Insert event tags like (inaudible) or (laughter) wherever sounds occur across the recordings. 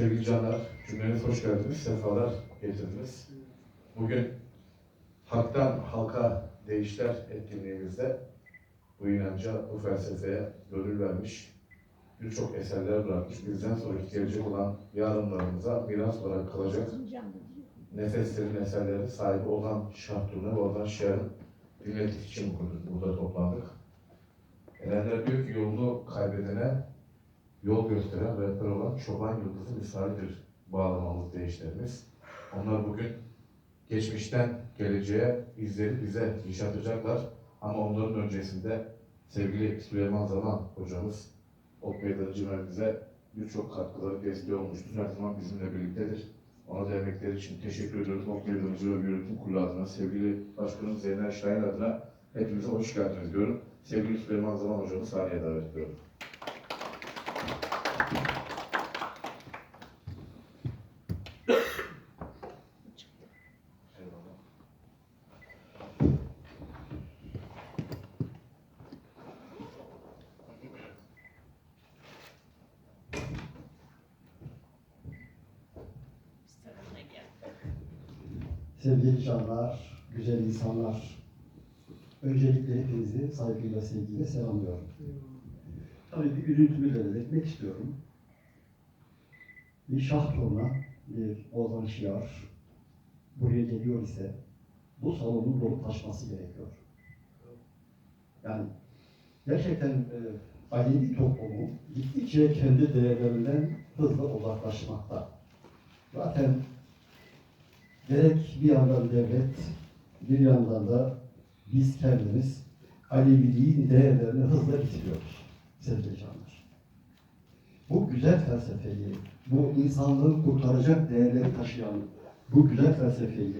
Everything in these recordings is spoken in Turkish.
Sevgili canlar, cümleniz hoş geldiniz, sefalar getirdiniz. Bugün Hak'tan Halka Değişler etkinliğimizde bu inanca, bu felsefeye gönül vermiş, birçok eserler bırakmış, bizden sonraki gelecek olan yarınlarımıza miras olarak kalacak nefeslerin eserleri sahibi olan Şahtur'un ve oradan Şiar'ın dinledik için burada toplandık. Erenler diyor ki yolunu kaybedene yol gösteren rehber olan çoban yıldızı misalidir bağlamamız değişlerimiz. Onlar bugün geçmişten geleceğe izleri bize yaşatacaklar. Ama onların öncesinde sevgili Süleyman Zaman hocamız Ok Meydanı bize birçok katkıları desteği olmuştur. Her zaman bizimle birliktedir. Ona da emekleri için teşekkür ediyoruz. Ok Meydanı ve Yönetim Kurulu adına, sevgili Başkanım Zeynep Şahin adına hepinize hoş geldiniz diyorum. Sevgili Süleyman Zaman hocamı sahneye davet ediyorum. Eyvallah. Sevgili canlar, güzel insanlar, öncelikle hepinizi saygıyla, sevgiyle selamlıyorum. Tabii bir üzüntümü de belirtmek istiyorum. Bir şah toruna, bir Ozan Şiar buraya geliyor ise bu salonun dolu taşması gerekiyor. Yani gerçekten e, Alevi toplumu gittikçe kendi değerlerinden hızla uzaklaşmakta. Zaten gerek bir yandan devlet, bir yandan da biz kendimiz Aleviliğin değerlerini hızla bitiriyoruz sevgili canlar. Bu güzel felsefeyi, bu insanlığı kurtaracak değerleri taşıyan bu güzel felsefeyi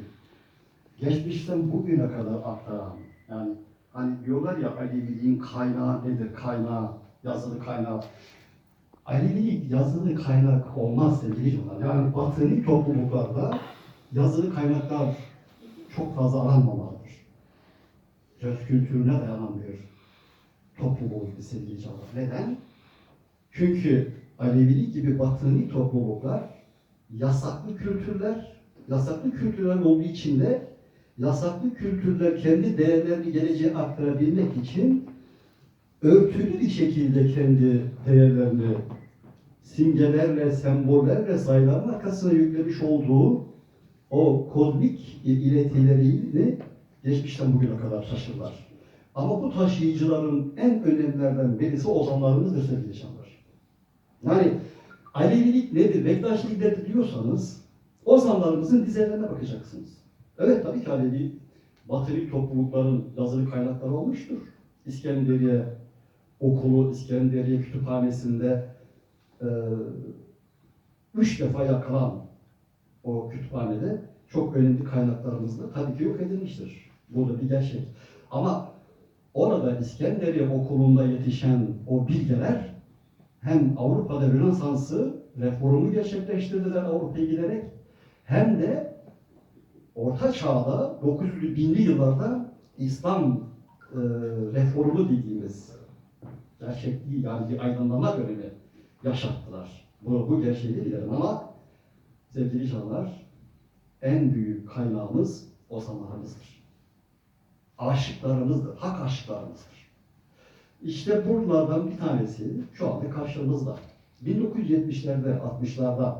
geçmişten bugüne kadar aktaran, yani hani diyorlar ya Aleviliğin kaynağı nedir, kaynağı, yazılı kaynağı. Alevilik yazılı kaynak olmaz sevgili canlar. Yani batıni topluluklarda yazılı kaynaklar çok fazla aranmamalıdır. Söz kültürüne dayanan bir sevgili canlar. Neden? Çünkü Alevilik gibi batıni topluluklar yasaklı kültürler, yasaklı kültürler olduğu için de yasaklı kültürler kendi değerlerini geleceğe aktarabilmek için örtülü bir şekilde kendi değerlerini simgelerle, sembollerle, sayıların arkasına yüklemiş olduğu o kozmik iletilerini geçmişten bugüne kadar taşırlar. Ama bu taşıyıcıların en önemlilerden birisi ozanlarımızdır sevgili canlar. Yani Alevilik nedir, Bektaşilik nedir diyorsanız ozanlarımızın dizelerine bakacaksınız. Evet tabii ki Alevi Batılı toplulukların yazılı kaynakları olmuştur. İskenderiye okulu, İskenderiye kütüphanesinde e, üç defa yakılan o kütüphanede çok önemli kaynaklarımız da tabii ki yok edilmiştir. Bu da bir gerçek. Ama orada İskenderiye okulunda yetişen o bilgeler hem Avrupa'da Rönesans'ı reformu gerçekleştirdiler Avrupa'ya giderek hem de Orta Çağ'da 900'lü binli yıllarda İslam e, reformu dediğimiz gerçekliği yani bir aydınlanma dönemi yaşattılar. Bu, bu gerçeği bilirim ama sevgili canlar, en büyük kaynağımız ozanlarımızdır. Aşıklarımızdır, hak aşıklarımızdır. İşte bunlardan bir tanesi şu anda karşımızda. 1970'lerde, 60'larda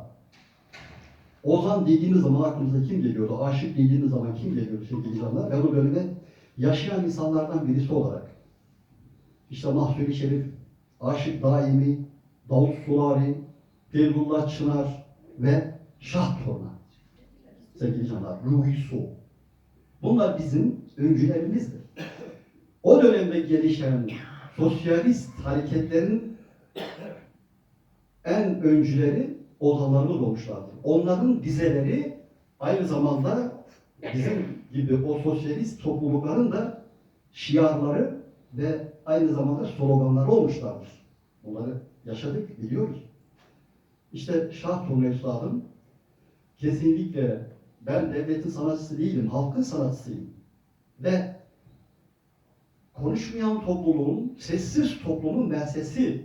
Ozan dediğimiz zaman aklımıza kim geliyordu? Aşık dediğimiz zaman kim geliyordu sevgili canlar? Ben o döneme yaşayan insanlardan birisi olarak işte Mahsuni Şerif, Aşık Daimi, Davut Sulari, Feyzullah Çınar ve Şah Torna. Sevgili canlar, Ruhi Su. Bunlar bizim öncülerimizdir. O dönemde gelişen sosyalist hareketlerin en öncüleri ozanlarımız olmuşlardır. Onların dizeleri aynı zamanda bizim gibi o sosyalist toplulukların da şiarları ve aynı zamanda sloganları olmuşlardır. Bunları yaşadık, biliyoruz. İşte Şah Turnu Üstad'ın kesinlikle ben devletin sanatçısı değilim, halkın sanatçısıyım. Ve konuşmayan topluluğun, sessiz toplumun ben sesi,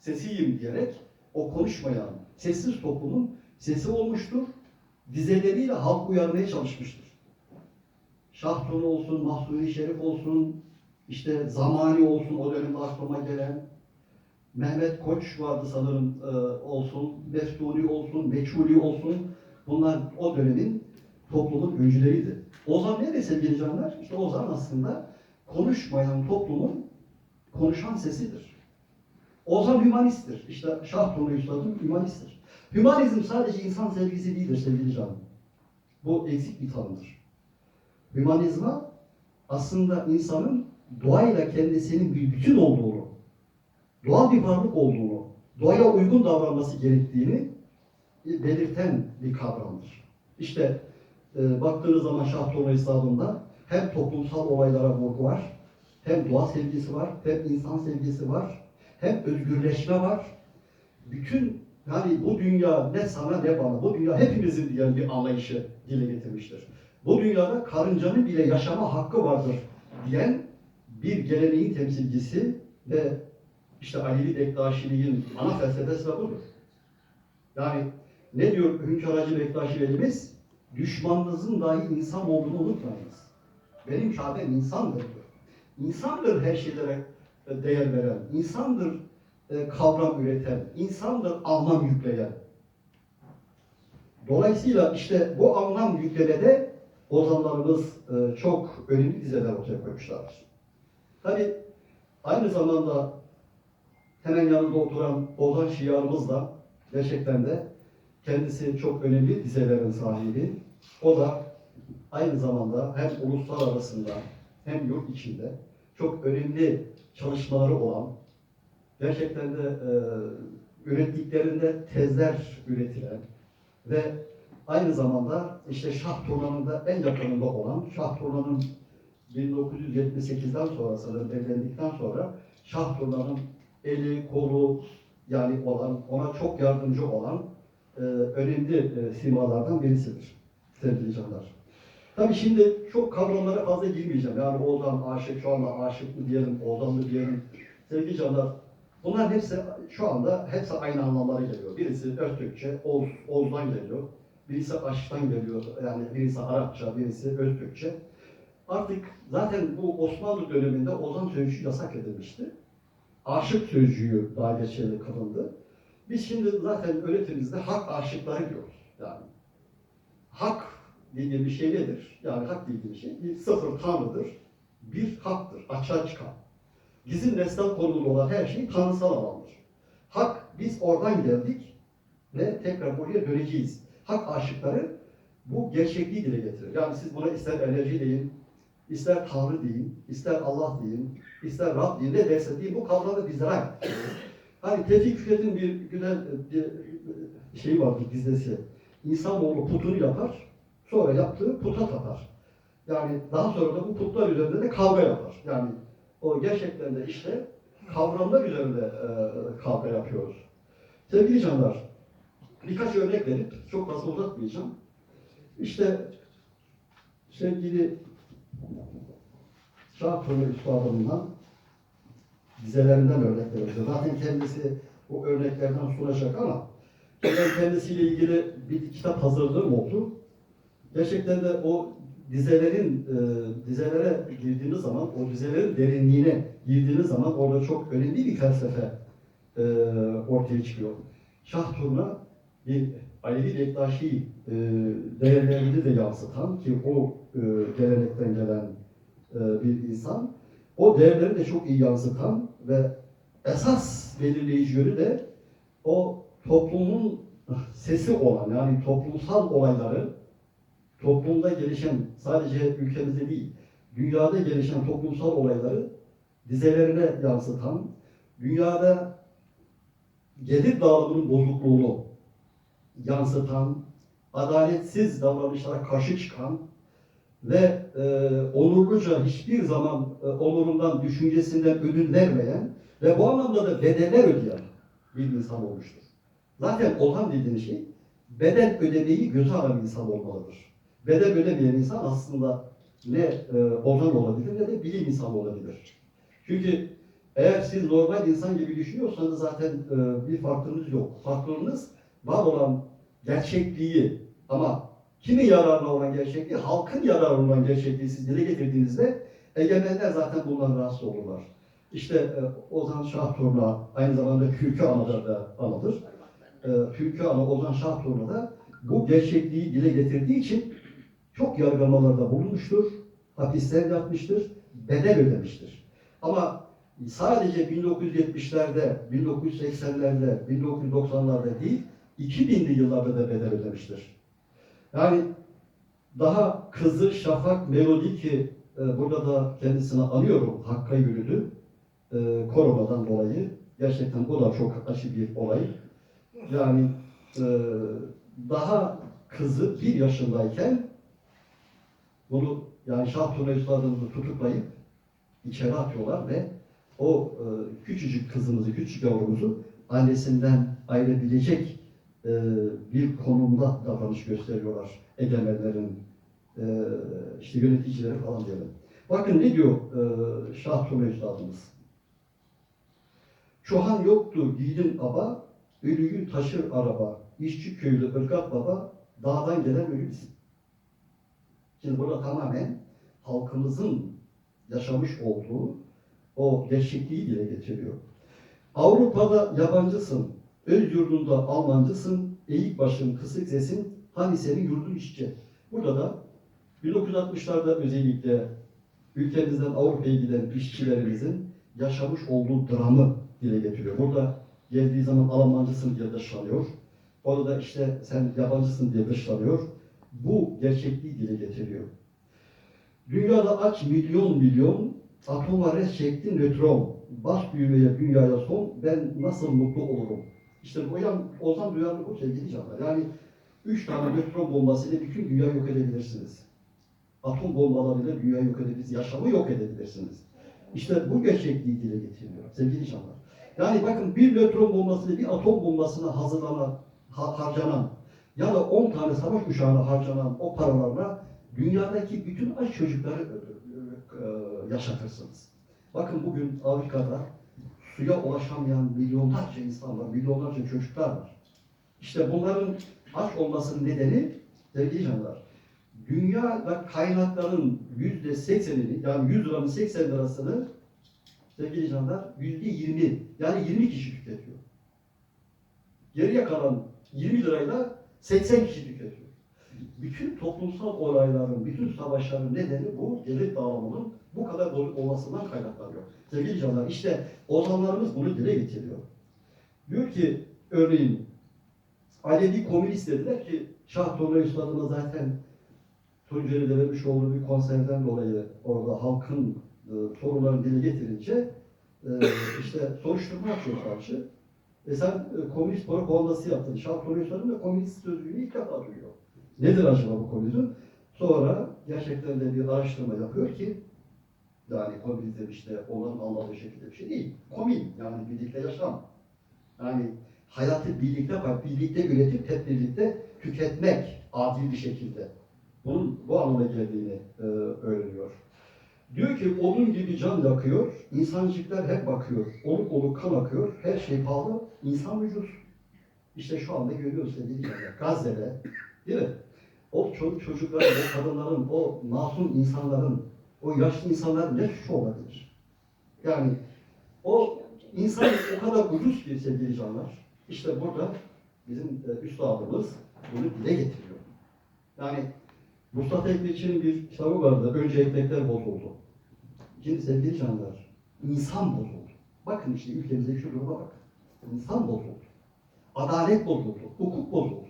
sesiyim diyerek o konuşmayan, sessiz toplumun sesi olmuştur. Dizeleriyle halk uyarmaya çalışmıştır. Şahtun olsun, Mahsuni Şerif olsun, işte Zamani olsun o dönemde aklıma gelen, Mehmet Koç vardı sanırım e, olsun, Meftuni olsun, Meçhuli olsun. Bunlar o dönemin toplumun öncüleriydi. Ozan ne sevgili canlar? İşte Ozan aslında konuşmayan toplumun konuşan sesidir. Ozan hümanisttir. İşte Şahtun Üstad'ın hümanisttir. Hümanizm sadece insan sevgisi değildir sevgili canım. Bu eksik bir tanımdır. Hümanizma aslında insanın doğayla kendisinin bir bütün olduğunu, doğal bir varlık olduğunu, doğaya uygun davranması gerektiğini belirten bir kavramdır. İşte e, baktığınız zaman Şah Torna İslam'ında hem toplumsal olaylara vurgu var, hem doğa sevgisi var, hem insan sevgisi var, hem özgürleşme var. Bütün yani bu dünya ne sana ne bana, bu dünya hepimizin diyen bir anlayışı dile getirmiştir. Bu dünyada karıncanın bile yaşama hakkı vardır diyen bir geleneğin temsilcisi ve işte Alevi Bektaşiliğin ana felsefesi de budur. Yani ne diyor Hünkar Hacı Bektaşi Velimiz? Düşmanınızın dahi insan olduğunu unutmayınız. Benim Kabe'm insandır. İnsandır her şeylere e, değer veren, insandır e, kavram üreten, insandır anlam yükleyen. Dolayısıyla işte bu anlam yüklemede ozanlarımız e, çok önemli dizeler ortaya koymuşlardır. Tabi aynı zamanda hemen yanında oturan Ozan Şiarımız da gerçekten de kendisi çok önemli dizelerin sahibi. O da aynı zamanda hem uluslararasında hem yurt içinde çok önemli çalışmaları olan, gerçekten de e, ürettiklerinde tezler üretilen ve aynı zamanda işte Şah Turna'nın da en yakınında olan, Şah Turna'nın 1978'den sonra sanırım evlendikten sonra Şah Turna'nın eli, kolu yani olan, ona çok yardımcı olan e, önemli e, simalardan birisidir sevgili canlar. Tabii şimdi çok kavramlara fazla girmeyeceğim. Yani Oğuzhan aşık, şu anda aşık mı diyelim, Oğuzhan mı diyelim. Sevgili canlar, bunlar hepsi şu anda hepsi aynı anlamlara geliyor. Birisi Öztürkçe, Oğuz, Oğuz'dan geliyor. Birisi aşktan geliyor. Yani birisi Arapça, birisi Öztürkçe. Artık zaten bu Osmanlı döneminde Ozan sözcüğü yasak edilmişti. Aşık sözcüğü daha geçerli kılındı. Biz şimdi zaten öğretimizde hak aşıkları diyoruz. Yani hak dediği bir şey nedir? Yani hak dediği bir şey bir sıfır tanrıdır. Bir haktır, açığa çıkan. Bizim nesnel konulu olan her şey tanrısal alandır. Hak, biz oradan geldik ve tekrar buraya döneceğiz. Hak aşıkları bu gerçekliği dile getirir. Yani siz buna ister enerji deyin, ister Tanrı deyin, ister Allah deyin, ister Rab deyin, ne derse deyin bu kavramı bizlere ait. Hani Tevfik Fikret'in bir güzel bir şeyi vardır dizesi. İnsanoğlu putunu yapar, sonra yaptığı puta tapar. Yani daha sonra da bu putlar üzerinde de kavga yapar. Yani o gerçekten de işte kavramlar üzerinde e, kavga yapıyoruz. Sevgili canlar, birkaç örnek verip çok fazla uzatmayacağım. İşte sevgili Şah Törü Üstadım'dan dizelerinden örnek vereceğim. Zaten kendisi bu örneklerden sunacak ama ben kendisiyle ilgili bir kitap hazırlığım oldu. Gerçekten de o dizelerin, e, dizelere girdiğiniz zaman, o dizelerin derinliğine girdiğiniz zaman orada çok önemli bir felsefe e, ortaya çıkıyor. Şah Turna bir Alevi Bektaşi e, değerlerini de yansıtan ki o e, gelenekten gelen e, bir insan, o değerleri de çok iyi yansıtan ve esas belirleyici yönü de o toplumun sesi olan yani toplumsal olayları toplumda gelişen sadece ülkemizde değil dünyada gelişen toplumsal olayları dizelerine yansıtan dünyada gelir dağılımının bozukluğunu yansıtan adaletsiz davranışlara karşı çıkan ve e, onurluca hiçbir zaman e, onurundan, düşüncesinden ödün vermeyen ve bu anlamda da bedeller ödeyen bir insan olmuştur. Zaten Ozan dediğin şey bedel ödemeyi göze alan insan olmalıdır. Bedel ödemeyen insan aslında ne e, Ozan olabilir ne de bilim insanı olabilir. Çünkü Eğer siz normal insan gibi düşünüyorsanız zaten e, bir farklılığınız yok. Farklılığınız var olan gerçekliği ama kimin yararına olan gerçekliği, halkın yararına olan gerçekliği siz dile getirdiğinizde egemenler zaten bundan rahatsız olurlar. İşte e, Ozan Şahturna aynı zamanda Kürkü Ana'da da anılır. E, Ana Ozan Şahturna da bu gerçekliği dile getirdiği için çok yargılamalarda bulunmuştur, hapisler yatmıştır, bedel ödemiştir. Ama sadece 1970'lerde, 1980'lerde, 1990'larda değil, 2000'li yıllarda da bedel ödemiştir. Yani daha kızı Şafak Melodi ki e, burada da kendisini anıyorum, Hakk'a yürüdü. E, koronadan dolayı. Gerçekten o da çok acı bir olay. Yani e, daha kızı bir yaşındayken bunu yani Şah Tuna Üstadımızı tutuklayıp içeri atıyorlar ve o e, küçücük kızımızı, küçük yavrumuzu annesinden ayırabilecek e, bir konumda davranış gösteriyorlar egemenlerin, e, işte yöneticileri falan diyelim. Bakın ne diyor e, Şah Tuna Üstadımız. Çohan yoktu yiğidin aba, ölüyü taşır araba, işçi köylü ırgat baba, dağdan gelen ölü bizim. Şimdi burada tamamen halkımızın yaşamış olduğu o gerçekliği dile getiriyor. Avrupa'da yabancısın, öz yurdunda Almancısın, eğik başın kısık sesin, hani senin yurdun işçi. Burada da 1960'larda özellikle ülkemizden Avrupa'ya giden işçilerimizin yaşamış olduğu dramı dile getiriyor. Burada geldiği zaman Almancısın diye dışlanıyor. Orada işte sen yabancısın diye dışlanıyor. Bu gerçekliği dile getiriyor. Dünyada aç milyon milyon, atoma res çekti nötron. Baş büyümeye dünyaya son, ben nasıl mutlu olurum? İşte yan, Ozan duyarlı bu sevgili canlar. Yani üç tane nötron bombasıyla bütün dünyayı yok edebilirsiniz. Atom bombalarıyla dünyayı yok edebilirsiniz. Yaşamı yok edebilirsiniz. İşte bu gerçekliği dile getiriyor sevgili canlar. Yani bakın bir nötron bombasıyla bir atom bombasına hazırlanan, ha- harcanan ya da 10 tane savaş uçağına harcanan o paralarla dünyadaki bütün aç çocukları e, e, yaşatırsınız. Bakın bugün Afrika'da suya ulaşamayan milyonlarca insan var, milyonlarca çocuklar var. İşte bunların aç olmasının nedeni sevgili canlar, dünyada kaynakların yüzde seksenini, yani 100 liranın 80 lirasını sevgili canlar yüzde 20, yani 20 kişi tüketiyor. Geriye kalan 20 lirayla 80 kişi tüketiyor. Bütün toplumsal olayların, bütün savaşların nedeni bu gelir dağılımının bu kadar olmasından kaynaklanıyor. Sevgili canlar, işte ozanlarımız bunu dile getiriyor. Diyor ki, örneğin, Alevi komünist dediler ki, Şah Tolga Üstadı'na zaten Tunceli'de vermiş olduğu bir konserden dolayı orada halkın e, sorunlarını dile getirince e, işte soruşturma açıyor savcı. E sen e, komünist propagandası yaptın. Şah Üstadı'nın da komünist sözlüğünü ilk defa duyuyor. Nedir acaba bu komünizm? Sonra gerçekten de bir araştırma yapıyor ki yani komünizm işte onların anladığı şekilde bir şey değil. Komün yani birlikte yaşam. Yani hayatı birlikte bak, birlikte üretip hep birlikte tüketmek adil bir şekilde. Bunun bu anlama geldiğini e, öğreniyor. Diyor ki odun gibi can yakıyor, insancıklar hep bakıyor. Oluk oluk kan akıyor, her şey pahalı, insan ucuz. İşte şu anda görüyoruz sevgili canlar. Gazze'de, değil mi? O çocuk çocukların, o kadınların, o masum insanların, o yaşlı insanların ne suçu olabilir? Yani o insan o kadar ucuz ki sevgili canlar. İşte burada bizim e, üstadımız bunu dile getiriyor. Yani Mustafa Ekmekçi'nin bir kitabı vardı. Önce ekmekler bozuldu. Şimdi sevgili canlar, insan bozuldu. Bakın işte ülkemizdeki şu duruma bak. İnsan bozuldu. Adalet bozuldu. Hukuk bozuldu.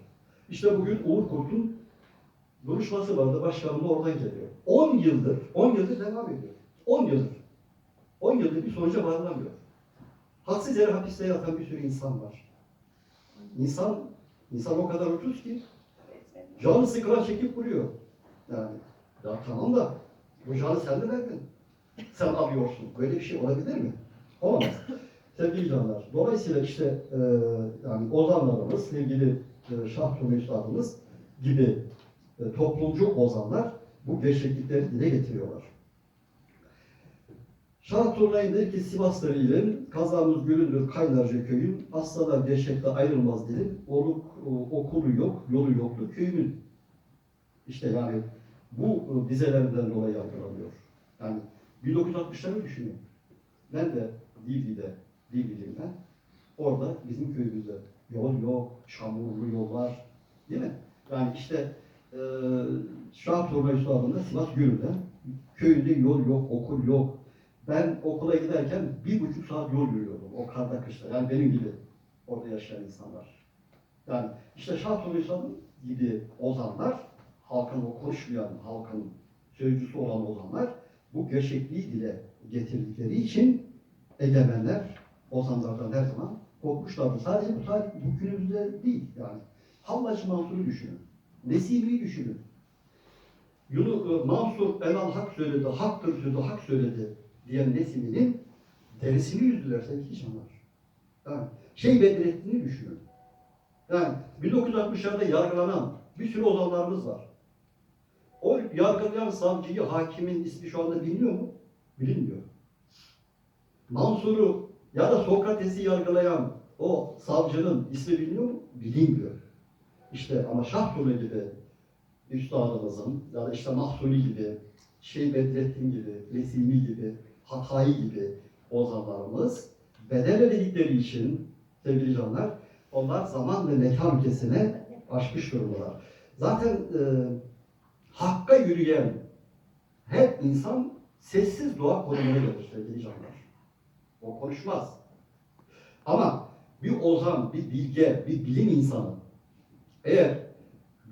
İşte bugün Uğur Kurt'un duruşması vardı. Başkanım da oradan geliyor. 10 yıldır, 10 yıldır devam ediyor. 10 yıldır. 10 yıldır bir sonuca varılamıyor. Haksız yere hapiste yatan bir sürü insan var. İnsan, insan o kadar ucuz ki canı sıkılan çekip vuruyor. Yani ya tamam da bu canı sen mi verdin? Sen alıyorsun. Böyle bir şey olabilir mi? Olamaz. Sevgili canlar. Dolayısıyla işte e, yani ozanlarımız, sevgili e, Şah Üstadımız gibi e, toplumcu ozanlar bu gerçeklikleri dile getiriyorlar. Şah Turlay'ın der ki Sivas'ta ilim, kazamız gülündür Kaynarca köyün, aslanlar gerçekte ayrılmaz dedim. Oluk, o- okulu yok, yolu yoktu köyümün. İşte yani bu e, dizelerden dolayı yargılanıyor. Yani 1960'ları düşünün. Ben de Divri'de, Divri'liyim. Orada bizim köyümüzde yol yok, çamurlu yollar, değil mi? Yani işte e, Şah Turna Üstadı'nda Sivas Gürü'de köyünde yol yok, okul yok. Ben okula giderken bir buçuk saat yol yürüyordum o karda kışta. Yani benim gibi orada yaşayan insanlar. Yani işte Şah Turna Üstadı gibi ozanlar, halkın o konuşmayan, halkın sözcüsü olan ozanlar bu gerçekliği dile getirdikleri için egemenler ozanlardan her zaman korkmuşlardı. Sadece bu, sadece bu günümüzde değil yani. Hallacı Mansur'u düşünün. Nesimi'yi düşünün. Yunu, e, Mansur Enal Hak söyledi, haktır sözü hak söyledi diyen Nesimi'nin derisini yüzdüler sevgili insanlar. Yani şey Bedrettin'i düşünün. Yani 1960'larda yargılanan bir sürü ozanlarımız var. O yargılayan savcıyı, hakimin ismi şu anda biliniyor mu? Bilinmiyor. Mansur'u ya da Sokrates'i yargılayan o savcının ismi biliniyor mu? Bilinmiyor. İşte ama Şah Turne gibi üstadımızın ya da işte Mahsuni gibi, Şey Bedrettin gibi, Nesimi gibi, Hatay gibi ozanlarımız bedel ödedikleri için sevgili canlar onlar zaman ve mekan ülkesine aşmış durumdalar. Zaten e, hakka yürüyen her insan sessiz dua konumuna gelir sevgili canlar. O konuşmaz. Ama bir ozan, bir bilge, bir bilim insanı eğer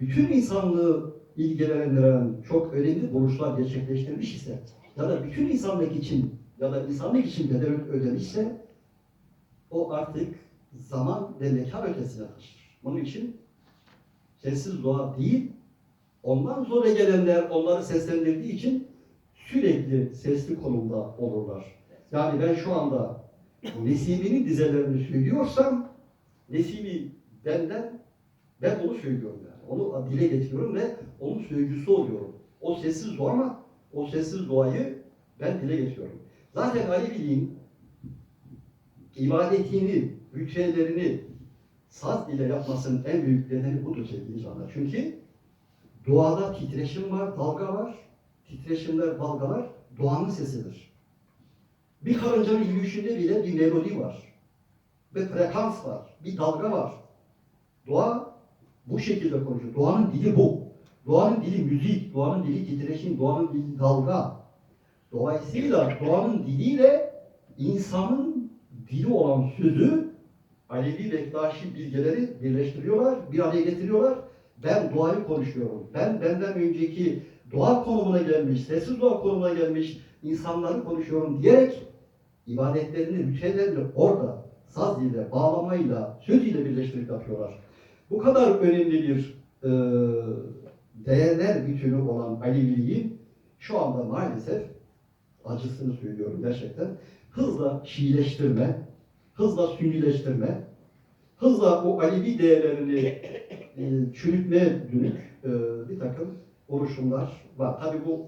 bütün insanlığı ilgilendiren çok önemli buluşlar gerçekleştirmiş ise ya da bütün insanlık için ya da insanlık için bedel ödemişse o artık zaman ve mekan ötesine taşır. Bunun için sessiz dua değil, ondan sonra gelenler onları seslendirdiği için sürekli sesli konumda olurlar. Yani ben şu anda Nesimi'nin dizelerini söylüyorsam Nesimi benden ben onu söylüyorum yani. Onu dile getiriyorum ve onun sözcüsü oluyorum. O sessiz dua ama o sessiz duayı ben dile getiriyorum. Zaten Aleviliğin ibadetini, ritüellerini saz ile yapmasının en büyük nedeni budur sevgili insanlar. Çünkü doğada titreşim var, dalga var. Titreşimler, dalgalar doğanın sesidir. Bir karıncanın yürüyüşünde bile bir melodi var. Bir frekans var, bir dalga var. Doğa bu şekilde konuşuyor. Doğanın dili bu. Doğanın dili müzik, doğanın dili titreşim, doğanın dili dalga. Dolayısıyla doğanın diliyle insanın dili olan sözü Alevi Bektaşi bilgeleri birleştiriyorlar, bir araya getiriyorlar. Ben doğayı konuşuyorum. Ben benden önceki doğa konumuna gelmiş, sessiz doğa konumuna gelmiş insanları konuşuyorum diyerek ibadetlerini, ritüellerini orada saz ile, bağlamayla, söz ile birleştirip yapıyorlar. Bu kadar önemli bir e, değerler bütünü olan Aleviliği şu anda maalesef acısını söylüyorum gerçekten hızla Şiileştirme, hızla Sünnileştirme, hızla o Alevi değerlerini çürütmeye dönük e, bir takım oluşumlar var. Tabi bu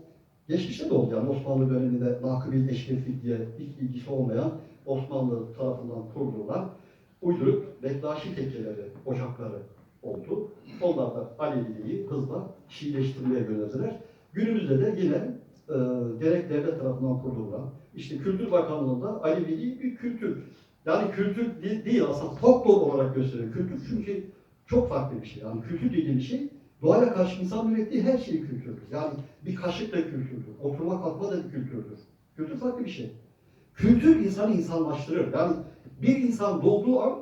geçmişte de oldu yani Osmanlı döneminde Nakıbil Eşrefik diye hiç ilgisi olmayan Osmanlı tarafından kurulan uyduruk Bektaşi tekkeleri, ocakları oldu. Onlar da Aleviliği hızla Şiileştirmeye yöneldiler. Günümüzde de yine e, gerek devlet tarafından kurulan, işte Kültür Bakanlığı'nda Aleviliği bir kültür. Yani kültür değil, değil aslında folklor olarak gösteriyor. Kültür çünkü çok farklı bir şey. Yani kültür dediğim şey doğaya karşı insan ürettiği her şey kültürdür. Yani bir kaşık da kültürdür. Oturma kalkma da bir kültürdür. Kültür farklı bir şey. Kültür insanı insanlaştırır. Yani bir insan doğduğu an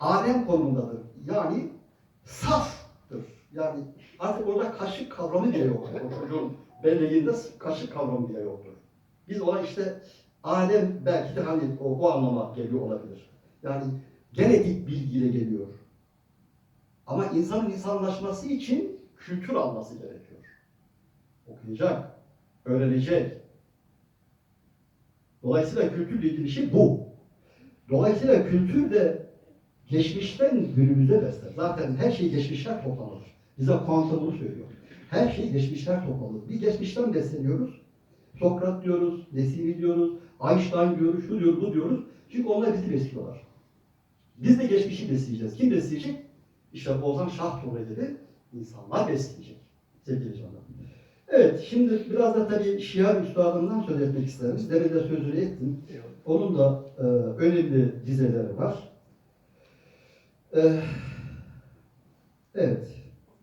alem konumundadır. Yani saftır. Yani artık orada kaşık kavramı bile yok. O çocuğun belleğinde kaşık kavramı bile yoktur. Biz ona işte alem belki de hani o, o anlama geliyor olabilir. Yani genetik bilgiyle geliyor. Ama insanın insanlaşması için kültür alması gerekiyor. Okuyacak, öğrenecek. Dolayısıyla kültür dediğim şey bu. Dolayısıyla kültür de geçmişten günümüze besler. Zaten her şey geçmişler toplanır. Bize kuantum bunu söylüyor. Her şey geçmişler toplanır. Bir geçmişten besleniyoruz. Sokrat diyoruz, Nesimi diyoruz, Einstein diyoruz, şu diyor, bu diyoruz. Çünkü onlar bizi besliyorlar. Biz de geçmişi besleyeceğiz. Kim besleyecek? İşte Ozan Şah gibi insanlar besleyecek. Sevgili canlar. Evet, şimdi biraz da tabii şiar üstadından söz etmek isterim. Demin de sözünü ettim. Onun da e, önemli dizeleri var. E, evet,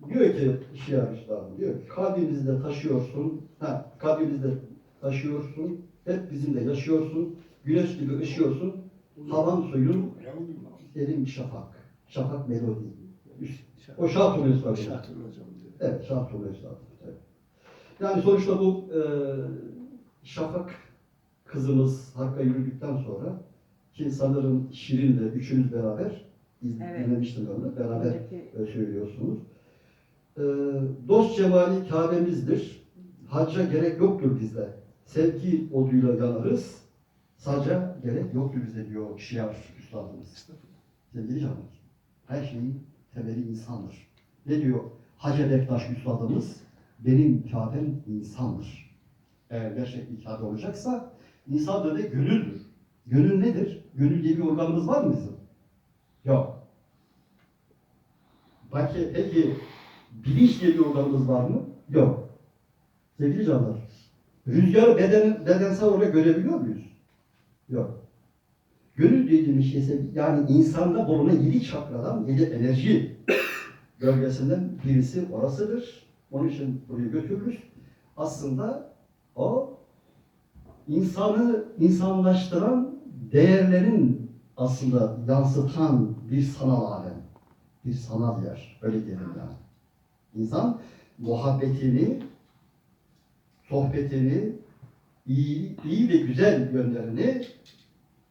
diyor ki şiar üstadım, diyor ki kalbimizde taşıyorsun, ha, kalbimizde taşıyorsun, hep bizimle yaşıyorsun, güneş gibi ışıyorsun, havan suyun Elim şafak. Şafak melodi. O oluyor tabii. Şahtır hocam. Evet, oluyor zaten. Evet. Yani sonuçta bu e, şafak kızımız Hakk'a yürüdükten sonra ki sanırım Şirin'le üçünüz beraber Evet. dinlemiştim onu. Beraber Oradaki e, söylüyorsunuz. E, dost cemali Kabe'mizdir. Hacca gerek yoktur bizde. Sevgi oduyla yanarız. Saca gerek yoktur bize diyor Şiar Üstadımız. Estağfurullah. Sevgili canlar, her şeyin temeli insandır. Ne diyor Hacı Bektaş Üstadımız? Benim Kabe'm insandır. Eğer gerçek bir Kabe olacaksa, insan da? Gönüldür. Gönül nedir? Gönül diye bir organımız var mı bizim? Yok. Peki, peki bilinç diye bir organımız var mı? Yok. Sevgili canlar, rüzgarı beden, bedensel olarak görebiliyor muyuz? Yok. Gönül dediğimiz şey ise yani insanda bulunan yedi çakradan yedi enerji (coughs) bölgesinden birisi orasıdır. Onun için buraya götürürüz. Aslında o insanı insanlaştıran değerlerin aslında yansıtan bir sanal alem. Bir sanal yer. Öyle diyelim yani. İnsan muhabbetini, sohbetini, iyi, iyi ve güzel yönlerini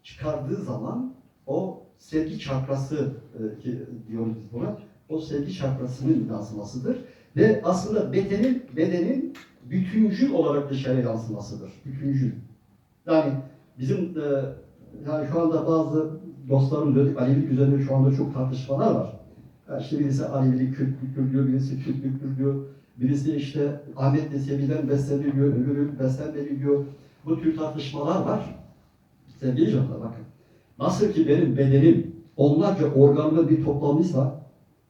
çıkardığı zaman o sevgi çakrası e, ki diyoruz biz buna, o sevgi çakrasının yansımasıdır. Ve aslında bedenin, bedenin bütüncül olarak dışarıya yansımasıdır. Bütüncül. Yani bizim e, yani şu anda bazı dostlarım dedik Alevilik üzerinde şu anda çok tartışmalar var. Yani işte birisi Alevilik Kürtlüktür diyor, birisi Türklüktür diyor. Birisi işte Ahmet Nesevi'den besleniliyor, öbürü beslenmeli diyor. Bu tür tartışmalar var. Sevgili canlar bakın. Nasıl ki benim bedenim onlarca organlı bir toplamıysa,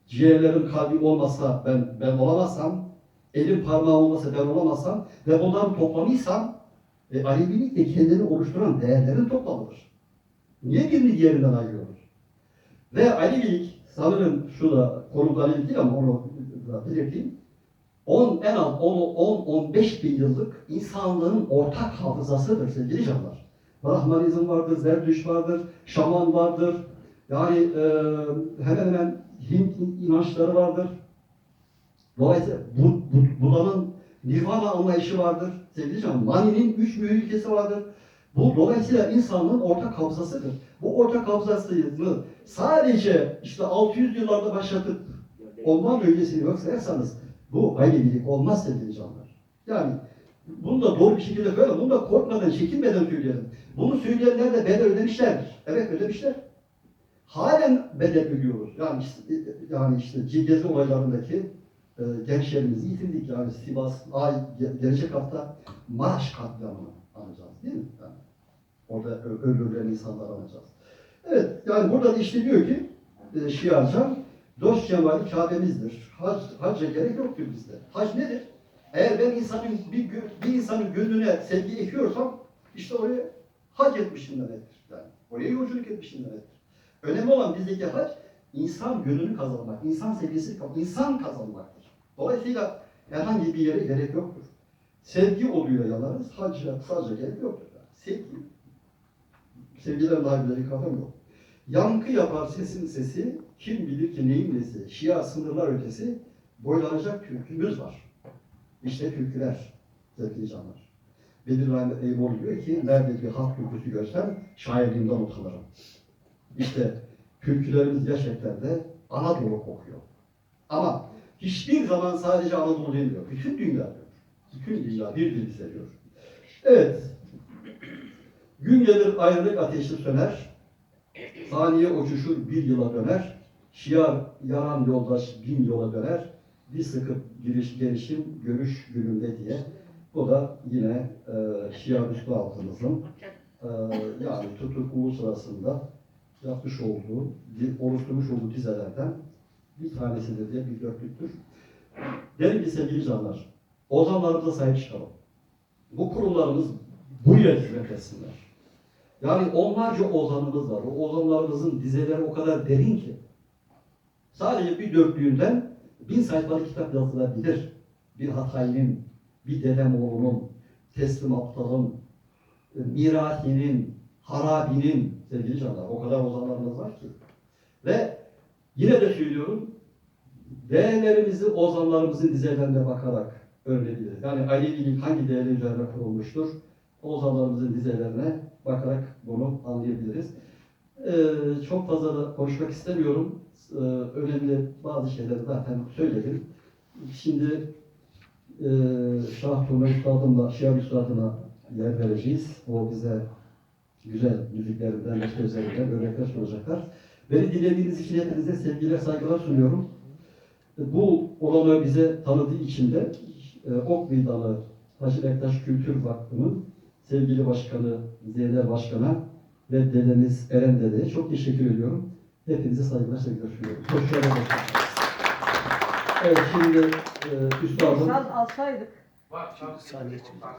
ciğerlerim kalbim olmasa ben ben olamazsam, elim parmağım olmasa ben olamazsam ve bunların toplamıysam, e, Alevilik de kendini oluşturan değerlerin toplamıdır. Niye birini diğerinden ayırıyoruz? Ve Alevilik, sanırım şu da konumda Alevilik değil ama onu da belirteyim. 10, en az 10-15 bin yıllık insanlığın ortak hafızasıdır sevgili canlar. Brahmanizm vardır, Zerdüş vardır, Şaman vardır. Yani e, hemen hemen Hint inançları vardır. Dolayısıyla bu, bu, Buda'nın Nirvana anlayışı vardır. Sevgili canım, Mani'nin üç büyük ülkesi vardır. Bu dolayısıyla insanlığın ortak hafızasıdır. Bu ortak hafızasını sadece işte 600 yıllarda başlatıp ondan öncesini yok sayarsanız bu ailevilik olmaz sevgili canlar. Yani bunu da doğru bir şekilde böyle, bunu da korkmadan, çekinmeden söyleyelim. Bunu söyleyenler de bedel ödemişlerdir. Evet ödemişler. Halen bedel ödüyoruz. Yani işte, yani işte Gezi olaylarındaki e, gençlerimizi yitirdik. Yani Sivas, Ay, ge- gelecek hafta Maraş katliamını anacağız değil mi? Yani orada öldürülen insanları anacağız. Evet, yani burada da işte diyor ki e, Şiarcan, dost cemali Kabe'mizdir. Hac, hacca gerek yoktur bizde. Hac nedir? Eğer ben insanın bir, bir insanın gönlüne sevgi ekiyorsam işte oraya hac etmişim demektir. Yani oraya yolculuk etmişim demektir. Önemli olan bizdeki hac insan gönlünü kazanmak, insan sevgisi insan kazanmaktır. Dolayısıyla herhangi bir yere gerek yoktur. Sevgi oduyla yanarız, hacca sadece gerek yoktur. Yani. Sevgi. Sevgiden daha güzel bir yok. Yankı yapar sesin sesi, kim bilir ki neyin nesi, şia sınırlar ötesi, boylanacak türkümüz var. İşte türküler sevgili canlar. Bedir Rahmet Eyüboğlu diyor ki, nerede bir halk türküsü görsem şairliğimden utanırım. İşte türkülerimiz gerçekten de Anadolu kokuyor. Ama hiçbir zaman sadece Anadolu demiyor. Bütün dünya diyor. Bütün dünya bir dil seviyor. Evet. Gün gelir ayrılık ateşi söner. Saniye uçuşur bir yıla döner. Şiar yaran yoldaş bin yola döner. Bir sıkıp giriş gelişim görüş gününde diye. Bu da yine e, Şiar Üstü altımızın e, yani tutukluğu sırasında yapmış olduğu, oluşturmuş olduğu dizelerden bir tanesidir diye bir dörtlüktür. Derim ki sevgili canlar, ozanlarımıza sahip çıkalım. Bu kurumlarımız buraya hizmet etsinler. Yani onlarca ozanımız var. O ozanlarımızın dizeleri o kadar derin ki sadece bir dörtlüğünden bin sayfalık kitap yazılabilir. Bir Hatay'ın, bir Dedemoğlu'nun, Teslim Aptal'ın, e, Mirahi'nin, Harabi'nin sevgili canlar o kadar ozanlarımız var ki. Ve yine de söylüyorum değerlerimizi ozanlarımızın dizelerine bakarak öğrenebiliriz. Yani Alevilik hangi değerler üzerine kurulmuştur? Ozanlarımızın dizelerine bakarak bunu anlayabiliriz. Ee, çok fazla da konuşmak istemiyorum. Ee, önemli bazı şeyleri zaten söyledim. Şimdi e, Şah Turna Üstadımla, Şiar Üstadına yer vereceğiz. O bize güzel müziklerinden sözlerinden örnekler sunacaklar. Beni dinlediğiniz için hepinize sevgiler, saygılar sunuyorum. Bu olanağı bize tanıdığı için de e, Ok Meydanı Hacı Bektaş Kültür Vakfı'nın sevgili başkanı Zeynep Başkan'a ve dedemiz Eren Dede'ye çok teşekkür ediyorum. Hepinize saygılar, sevgiler sunuyorum. Hoşçakalın. Evet şimdi e, üstadım alsaydık. Var, var.